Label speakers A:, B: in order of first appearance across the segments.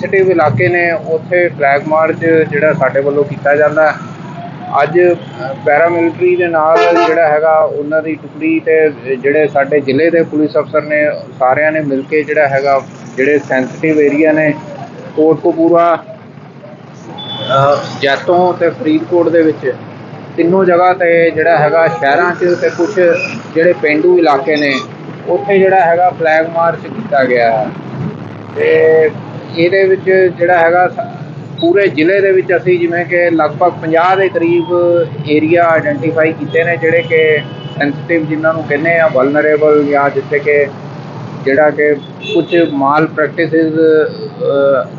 A: Sensitive ਇਲਾਕੇ ਨੇ ਉੱਥੇ ਫਲੈਗ ਮਾਰਚ ਜਿਹੜਾ ਸਾਡੇ ਵੱਲੋਂ ਕੀਤਾ ਜਾਂਦਾ ਅੱਜ ਪੈਰਾ ਮਿਲਟਰੀ ਦੇ ਨਾਲ ਜਿਹੜਾ ਹੈਗਾ ਉਹਨਾਂ ਦੀ ਟੁਕੜੀ ਤੇ ਜਿਹੜੇ ਸਾਡੇ ਜ਼ਿਲ੍ਹੇ ਦੇ ਪੁਲਿਸ ਅਫਸਰ ਨੇ ਸਾਰਿਆਂ ਨੇ ਮਿਲ ਕੇ ਜਿਹੜਾ ਹੈਗਾ ਜਿਹੜੇ ਸੈਂਸਿਟਿਵ ਏਰੀਆ ਨੇ ਕੋਟਕਪੂਰਾ ਅ, ਜੈਤੋਂ ਤੇ ਫਰੀਦਕੋਟ ਦੇ ਵਿੱਚ ਤਿੰਨੋਂ ਜਗ੍ਹਾ ਤੇ ਜਿਹੜਾ ਹੈਗਾ ਸ਼ਹਿਰਾਂ 'ਚ ਤੇ ਕੁਝ ਜਿਹੜੇ ਪਿੰਡੂ ਇਲਾਕੇ ਨੇ ਉੱਥੇ ਜਿਹੜਾ ਹੈਗਾ ਫਲੈਗ ਮਾਰਚ ਕੀਤਾ ਗਿਆ ਹੈ। ਤੇ ਇਹਦੇ ਵਿੱਚ ਜਿਹੜਾ ਹੈਗਾ, ਪੂਰੇ ਜ਼ਿਲ੍ਹੇ ਦੇ ਵਿੱਚ ਅਸੀਂ ਜਿਵੇਂ ਕਿ ਲਗਭਗ 50 ਦੇ ਕਰੀਬ ਏਰੀਆ ਆਇਡੈਂਟੀਫਾਈ ਕੀਤੇ ਨੇ, ਜਿਹੜੇ ਕਿ ਸੈਂਸਿਟਿਵ ਜਿਨ੍ਹਾਂ ਨੂੰ ਕਹਿੰਦੇ ਆ ਵਲਨਰੇਬਲ ਜਾਂ ਜਿੱਥੇ ਕਿ ਜਿਹੜਾ ਕਿ ਕੁਝ ਮਾਲ ਪ੍ਰੈਕਟਿਸਿਸ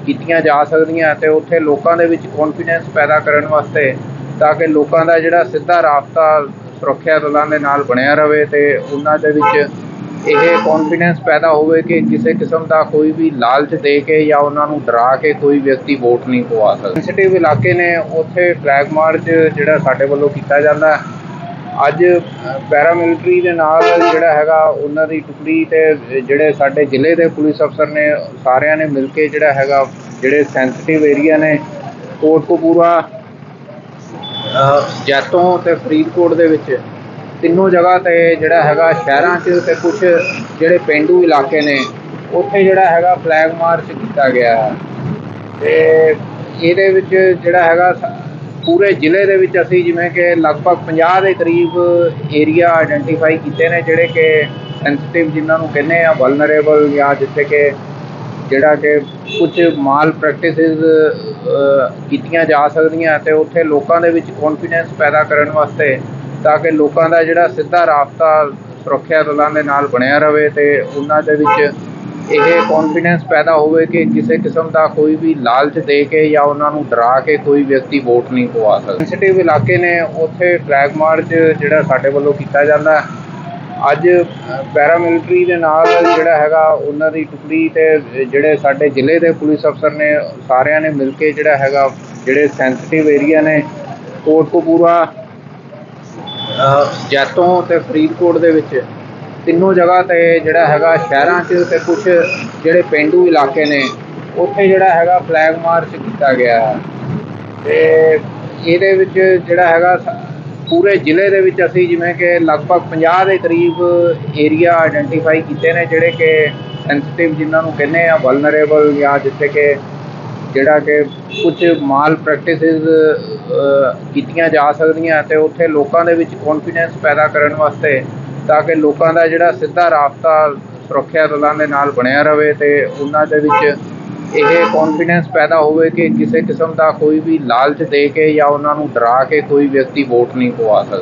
A: ਕੀਤੀਆਂ ਜਾ ਸਕਦੀਆਂ ਤੇ ਉੱਥੇ ਲੋਕਾਂ ਦੇ ਵਿੱਚ ਕੌਨਫੀਡੈਂਸ ਪੈਦਾ ਕਰਨ ਵਾਸਤੇ ਤਾਂ ਕਿ ਲੋਕਾਂ ਦਾ ਜਿਹੜਾ ਸਿੱਧਾ ਰਾਬਤਾ ਸੁਰੱਖਿਆ ਦਲਾਂ ਦੇ ਨਾਲ ਬਣਿਆ ਰਵੇ ਤੇ ਉਹਨਾਂ ਦੇ ਵਿੱਚ ਇਹ ਕੌਨਫੀਡੈਂਸ ਪੈਦਾ ਹੋਵੇ ਕਿ ਕਿਸੇ ਕਿਸਮ ਦਾ ਕੋਈ ਵੀ ਲਾਲਚ ਦੇ ਕੇ ਜਾਂ ਉਹਨਾਂ ਨੂੰ ਡਰਾ ਕੇ ਕੋਈ ਵਿਅਕਤੀ ਵੋਟ ਨਹੀਂ ਪਵਾ ਸਕਦਾ। ਸੈਂਸਿਟਿਵ ਇਲਾਕੇ ਨੇ ਉੱਥੇ ਫਲੈਗ ਮਾਰਚ ਜਿਹੜਾ ਸਾਡੇ ਵੱਲੋਂ ਕੀਤਾ ਜਾਂਦਾ। ਅੱਜ ਪੈਰਾ ਮਿਲਟਰੀ ਦੇ ਨਾਲ ਜਿਹੜਾ ਹੈਗਾ ਉਹਨਾਂ ਦੀ ਟੁਕੜੀ ਤੇ ਜਿਹੜੇ ਸਾਡੇ ਜ਼ਿਲ੍ਹੇ ਦੇ ਪੁਲਿਸ ਅਫਸਰ ਨੇ ਸਾਰਿਆਂ ਨੇ ਮਿਲ ਕੇ ਜਿਹੜਾ ਹੈਗਾ ਜਿਹੜੇ ਸੈਂਸਿਟਿਵ ਏਰੀਆ ਨੇ ਕੋਟਕਪੂਰਾ ਅ, ਜੈਤੋਂ ਤੇ ਫਰੀਦਕੋਟ ਦੇ ਵਿੱਚ ਤਿੰਨੋਂ ਜਗ੍ਹਾ ਤੇ ਜਿਹੜਾ ਹੈਗਾ ਸ਼ਹਿਰਾਂ 'ਚ ਤੇ ਕੁਝ ਜਿਹੜੇ ਪਿੰਡੂ ਇਲਾਕੇ ਨੇ, ਉੱਥੇ ਜਿਹੜਾ ਹੈਗਾ ਫਲੈਗ ਮਾਰਚ ਕੀਤਾ ਗਿਆ। ਹੈ ਤੇ ਇਹਦੇ ਵਿੱਚ ਜਿਹੜਾ ਹੈਗਾ ਪੂਰੇ ਜ਼ਿਲ੍ਹੇ ਦੇ ਵਿੱਚ ਅਸੀਂ ਜਿਵੇਂ ਕਿ ਲਗਭਗ 50 ਦੇ ਕਰੀਬ ਏਰੀਆ ਆਇਡੈਂਟੀਫਾਈ ਕੀਤੇ ਨੇ, ਜਿਹੜੇ ਕਿ ਸੈਂਸਿਟਿਵ ਜਿਨ੍ਹਾਂ ਨੂੰ ਕਹਿੰਦੇ ਆ ਵਲਨਰੇਬਲ ਜਾਂ ਜਿੱਥੇ ਕਿ ਜਿਹੜਾ ਕਿ ਕੁਝ ਮਾਲ ਪ੍ਰੈਕਟਿਸਿਸ ਕੀਤੀਆਂ ਜਾ ਸਕਦੀਆਂ ਤੇ ਉੱਥੇ ਲੋਕਾਂ ਦੇ ਵਿੱਚ ਕੌਨਫੀਡੈਂਸ ਪੈਦਾ ਕਰਨ ਵਾਸਤੇ ਤਾਂ ਕਿ ਲੋਕਾਂ ਦਾ ਜਿਹੜਾ ਸਿੱਧਾ ਰਾਬਤਾ ਸੁਰੱਖਿਆ ਦਲਾਂ ਦੇ ਨਾਲ ਬਣਿਆ ਰਵੇ ਤੇ ਉਹਨਾਂ ਦੇ ਵਿੱਚ ਇਹ ਕੌਨਫੀਡੈਂਸ ਪੈਦਾ ਹੋਵੇ ਕਿ ਕਿਸੇ ਕਿਸਮ ਦਾ ਕੋਈ ਵੀ ਲਾਲਚ ਦੇ ਕੇ ਜਾਂ ਉਹਨਾਂ ਨੂੰ ਡਰਾ ਕੇ ਕੋਈ ਵਿਅਕਤੀ ਵੋਟ ਨਹੀਂ ਪਵਾ ਸਕਦਾ। ਸੈਂਸਿਟਿਵ ਇਲਾਕੇ ਨੇ ਉੱਥੇ ਫਲੈਗ ਮਾਰਚ ਜਿਹੜਾ ਸਾਡੇ ਵੱਲੋਂ ਕੀਤਾ ਜਾਂਦਾ। ਅੱਜ ਪੈਰਾ ਮਿਲਟਰੀ ਦੇ ਨਾਲ ਜਿਹੜਾ ਹੈਗਾ ਉਹਨਾਂ ਦੀ ਟੁਕੜੀ ਤੇ ਜਿਹੜੇ ਸਾਡੇ ਜ਼ਿਲ੍ਹੇ ਦੇ ਪੁਲਿਸ ਅਫਸਰ ਨੇ, ਸਾਰਿਆਂ ਨੇ ਮਿਲ ਕੇ ਜਿਹੜਾ ਹੈਗਾ, ਜਿਹੜੇ ਸੈਂਸਿਟਿਵ ਏਰੀਆ ਨੇ, ਕੋਟਕਪੂਰਾ ਜੈਤੋਂ ਤੇ ਫਰੀਦਕੋਟ ਦੇ ਵਿੱਚ ਤਿੰਨੋਂ ਜਗ੍ਹਾ ਤੇ ਜਿਹੜਾ ਹੈਗਾ ਸ਼ਹਿਰਾਂ 'ਚ ਤੇ ਕੁਝ ਜਿਹੜੇ ਪਿੰਡੂ ਇਲਾਕੇ ਨੇ, ਉੱਥੇ ਜਿਹੜਾ ਹੈਗਾ ਫਲੈਗ ਮਾਰਚ ਕੀਤਾ ਗਿਆ। ਹੈ ਤੇ ਇਹਦੇ ਵਿੱਚ ਜਿਹੜਾ ਹੈਗਾ ਪੂਰੇ ਜ਼ਿਲ੍ਹੇ ਦੇ ਵਿੱਚ ਅਸੀਂ ਜਿਵੇਂ ਕਿ ਲਗਭਗ 50 ਦੇ ਕਰੀਬ ਏਰੀਆ ਆਇਡੈਂਟੀਫਾਈ ਕੀਤੇ ਨੇ, ਜਿਹੜੇ ਕਿ ਸੈਂਸਿਟਿਵ ਜਿਨ੍ਹਾਂ ਨੂੰ ਕਹਿੰਦੇ ਆ ਵਲਨਰੇਬਲ ਜਾਂ ਜਿੱਥੇ ਕਿ ਜਿਹੜਾ ਕਿ ਕੁਝ ਮਾਲ ਪ੍ਰੈਕਟਿਸਿਸ ਕੀਤੀਆਂ ਜਾ ਸਕਦੀਆਂ ਅਤੇ ਉੱਥੇ ਲੋਕਾਂ ਦੇ ਵਿੱਚ ਕੌਨਫੀਡੈਂਸ ਪੈਦਾ ਕਰਨ ਵਾਸਤੇ ਤਾਂ ਕਿ ਲੋਕਾਂ ਦਾ ਜਿਹੜਾ ਸਿੱਧਾ ਰਾਬਤਾ ਸੁਰੱਖਿਆ ਦਲਾਂ ਦੇ ਨਾਲ ਬਣਿਆ ਰਵੇ ਤੇ ਉਹਨਾਂ ਦੇ ਵਿੱਚ ਇਹ ਕੌਨਫੀਡੈਂਸ ਪੈਦਾ ਹੋਵੇ ਕਿ ਕਿਸੇ ਕਿਸਮ ਦਾ ਕੋਈ ਵੀ ਲਾਲਚ ਦੇ ਕੇ ਜਾਂ ਉਹਨਾਂ ਨੂੰ ਡਰਾ ਕੇ ਕੋਈ ਵਿਅਕਤੀ ਵੋਟ ਨਹੀਂ ਪਵਾ ਸਕਦਾ।